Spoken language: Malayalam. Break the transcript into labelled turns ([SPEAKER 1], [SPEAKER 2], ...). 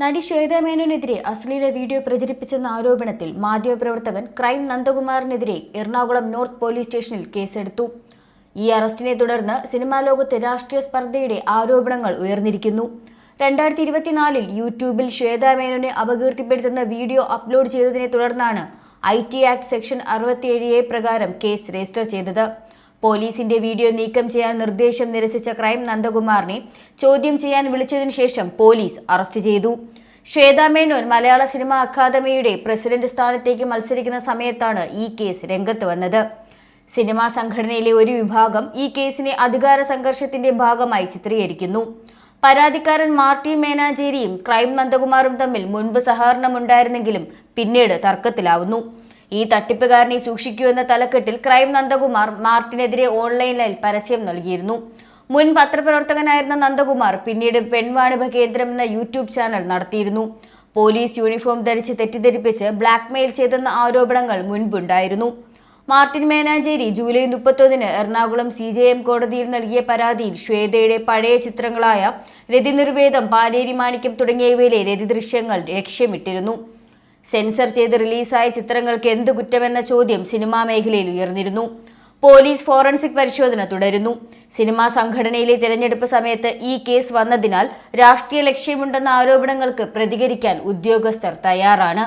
[SPEAKER 1] നടി ശ്വേത മേനോനെതിരെ അശ്ലീല വീഡിയോ പ്രചരിപ്പിച്ചെന്ന ആരോപണത്തിൽ മാധ്യമപ്രവർത്തകൻ ക്രൈം നന്ദകുമാറിനെതിരെ എറണാകുളം നോർത്ത് പോലീസ് സ്റ്റേഷനിൽ കേസെടുത്തു. ഈ അറസ്റ്റിനെ തുടർന്ന് സിനിമാ ലോകത്ത് രാഷ്ട്രീയ സ്പർദ്ധയുടെ ആരോപണങ്ങൾ ഉയർന്നിരിക്കുന്നു. രണ്ടായിരത്തി ഇരുപത്തിനാലിൽ യൂട്യൂബിൽ ശ്വേത മേനോനെ അപകീർത്തിപ്പെടുത്തുന്ന വീഡിയോ അപ്ലോഡ് ചെയ്തതിനെ തുടർന്നാണ് ഐ ടി ആക്ട് സെക്ഷൻ അറുപത്തിയേഴ് എ പ്രകാരം കേസ് രജിസ്റ്റർ ചെയ്തത്. പോലീസിന്റെ വീഡിയോ നീക്കം ചെയ്യാൻ നിർദ്ദേശം നിരസിച്ച ക്രൈം നന്ദകുമാറിനെ ചോദ്യം ചെയ്യാൻ വിളിച്ചതിനു ശേഷം പോലീസ് അറസ്റ്റ് ചെയ്തു. ശ്വേത മേനോൻ മലയാള സിനിമാ അക്കാദമിയുടെ പ്രസിഡന്റ് സ്ഥാനത്തേക്ക് മത്സരിക്കുന്ന സമയത്താണ് ഈ കേസ് രംഗത്ത് വന്നത്. സിനിമാ സംഘടനയിലെ ഒരു വിഭാഗം ഈ കേസിനെ അധികാര സംഘർഷത്തിന്റെ ഭാഗമായി ചിത്രീകരിക്കുന്നു. പരാതിക്കാരൻ മാർട്ടിൻ മേനാഞ്ചേരിയും ക്രൈം നന്ദകുമാറും തമ്മിൽ മുൻപ് സഹകരണമുണ്ടായിരുന്നെങ്കിലും പിന്നീട് തർക്കത്തിലാവുന്നു. ഈ തട്ടിപ്പുകാരനെ സൂക്ഷിക്കൂ എന്ന തലക്കെട്ടിൽ ക്രൈം നന്ദകുമാർ മാർട്ടിനെതിരെ ഓൺലൈനിൽ പരസ്യം നൽകിയിരുന്നു. മുൻ പത്രപ്രവർത്തകനായിരുന്ന നന്ദകുമാർ പിന്നീട് പെൺവാണിഭ കേന്ദ്രം എന്ന യൂട്യൂബ് ചാനൽ നടത്തിയിരുന്നു. പോലീസ് യൂണിഫോം ധരിച്ച് തെറ്റിദ്ധരിപ്പിച്ച് ബ്ലാക്ക്മെയിൽ ചെയ്തെന്ന ആരോപണങ്ങൾ മുൻപുണ്ടായിരുന്നു. മാർട്ടിൻ മേനാഞ്ചേരി ജൂലൈ മുപ്പത്തൊന്നിന് എറണാകുളം സി ജെ എം കോടതിയിൽ നൽകിയ പരാതിയിൽ ശ്വേതയുടെ പഴയ ചിത്രങ്ങളായ രതി നിർവേദം പാലേരി മാണിക്യം തുടങ്ങിയവയിലെ രതി ദൃശ്യങ്ങൾ ലക്ഷ്യമിട്ടിരുന്നു. സെൻസർ ചെയ്ത് റിലീസായ ചിത്രങ്ങൾക്ക് എന്ത് കുറ്റമെന്ന ചോദ്യം സിനിമാ മേഖലയിൽ ഉയർന്നിരുന്നു. പോലീസ് ഫോറൻസിക് പരിശോധന തുടരുന്നു. സിനിമാ സംഘടനയിലെ തിരഞ്ഞെടുപ്പ് സമയത്ത് ഈ കേസ് വന്നതിനാൽ രാഷ്ട്രീയ ലക്ഷ്യമുണ്ടെന്ന ആരോപണങ്ങൾക്ക് പ്രതികരിക്കാൻ ഉദ്യോഗസ്ഥർ തയ്യാറാണ്.